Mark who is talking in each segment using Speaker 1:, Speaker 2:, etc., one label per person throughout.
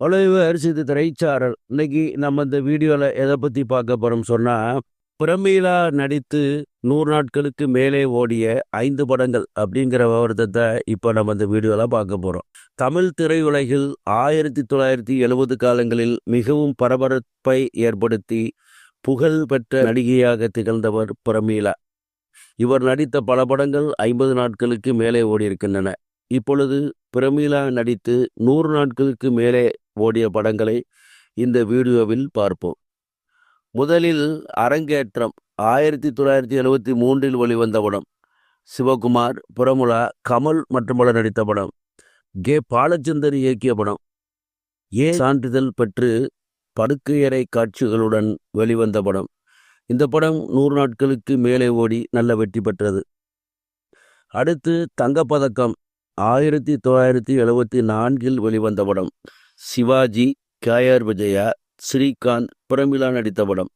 Speaker 1: அலைவரிசை சிது திரைச்சாரல். இன்னைக்கு நம்ம இந்த வீடியோவில் எதை பற்றி பார்க்க போகிறோம் சொன்னால் பிரமீளா நடித்து நூறு நாட்களுக்கு மேலே ஓடிய ஐந்து படங்கள் அப்படிங்கிற விவரத்தை இப்போ நம்ம இந்த வீடியோவில் பார்க்க போகிறோம் தமிழ் திரையுலகில் ஆயிரத்தி தொள்ளாயிரத்தி எழுபது காலங்களில் மிகவும் பரபரப்பை ஏற்படுத்தி புகழ் பெற்ற நடிகையாக திகழ்ந்தவர் பிரமீளா. இவர் நடித்த பல படங்கள் ஐம்பது நாட்களுக்கு மேலே ஓடியிருக்கின்றன. இப்பொழுது பிரமீலா நடித்து நூறு நாட்களுக்கு மேலே ஓடிய படங்களை இந்த வீடியோவில் பார்ப்போம். முதலில் அரங்கேற்றம் ஆயிரத்தி தொள்ளாயிரத்தி எழுபத்தி மூன்றில் வெளிவந்த படம். சிவகுமார் பிரமுலா கமல் மற்றும் பலர் நடித்த படம். கே. பாலச்சந்தர் இயக்கிய படம். ஏ. சான்றிதழ் பெற்று படுக்கையறை காட்சிகளுடன் வெளிவந்த படம். இந்த படம் நூறு நாட்களுக்கு மேலே ஓடி நல்ல வெற்றி பெற்றது. அடுத்து தங்கப்பதக்கம் ஆயிரத்தி தொள்ளாயிரத்தி எழுபத்தி நான்கில் வெளிவந்த படம். சிவாஜி கேஆர் விஜயா ஸ்ரீகாந்த் பிரமிளா நடித்த படம்.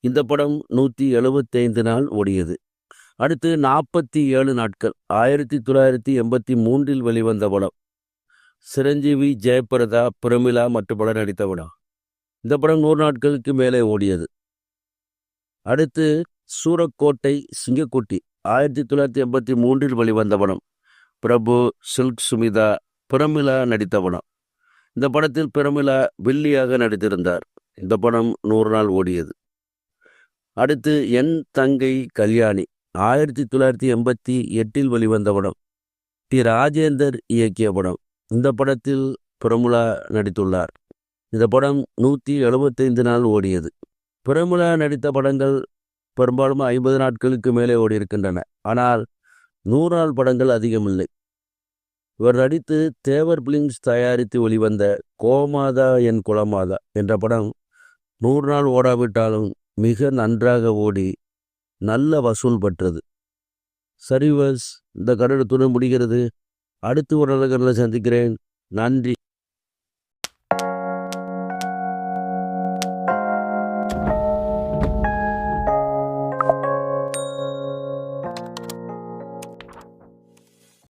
Speaker 1: இந்த படம் நூற்றி எழுபத்தைந்து நாள் ஓடியது. அடுத்து நாற்பத்தி ஏழு நாட்கள் ஆயிரத்தி தொள்ளாயிரத்தி எண்பத்தி மூன்றில் வெளிவந்த படம். சிரஞ்சீவி ஜெயபிரதா பிரமிளா மற்றும் பலர் நடித்த படம். இந்த படம் நூறு நாட்களுக்கு மேலே ஓடியது. அடுத்து சூரக்கோட்டை சிங்கக்குட்டி ஆயிரத்தி தொள்ளாயிரத்தி எண்பத்தி மூன்றில் வெளிவந்த படம். பிரபு சில்க் சுமிதா பிரமிளா நடித்த படம். இந்த படத்தில் பிரமிளா வில்லியாக நடித்திருந்தார். இந்த படம் நூறு நாள் ஓடியது. அடுத்து என் தங்கை கல்யாணி ஆயிரத்தி தொள்ளாயிரத்தி எண்பத்தி எட்டில் வெளிவந்த படம். டி. ராஜேந்தர் இயக்கிய படம். இந்த படத்தில் பிரமுலா நடித்துள்ளார். இந்த படம் நூற்றி எழுபத்தைந்து நாள் ஓடியது. பிரமுலா நடித்த படங்கள் பெரும்பாலும் ஐம்பது நாட்களுக்கு மேலே ஓடியிருக்கின்றன. ஆனால் நூறு நாள் படங்கள் அதிகமில்லை. இவர் நடித்து தேவர் பிலிம்ஸ் தயாரித்து வெளிவந்த கோமாதா என் குலமாதா என்ற படம் நூறு நாள் ஓடாவிட்டாலும் மிக நன்றாக ஓடி நல்ல வசூல் பெற்றது. சரிவஸ் இந்த கருடத்துடன் முடிகிறது. அடுத்து ஒரு நல்ல சந்திக்கிறேன். நன்றி.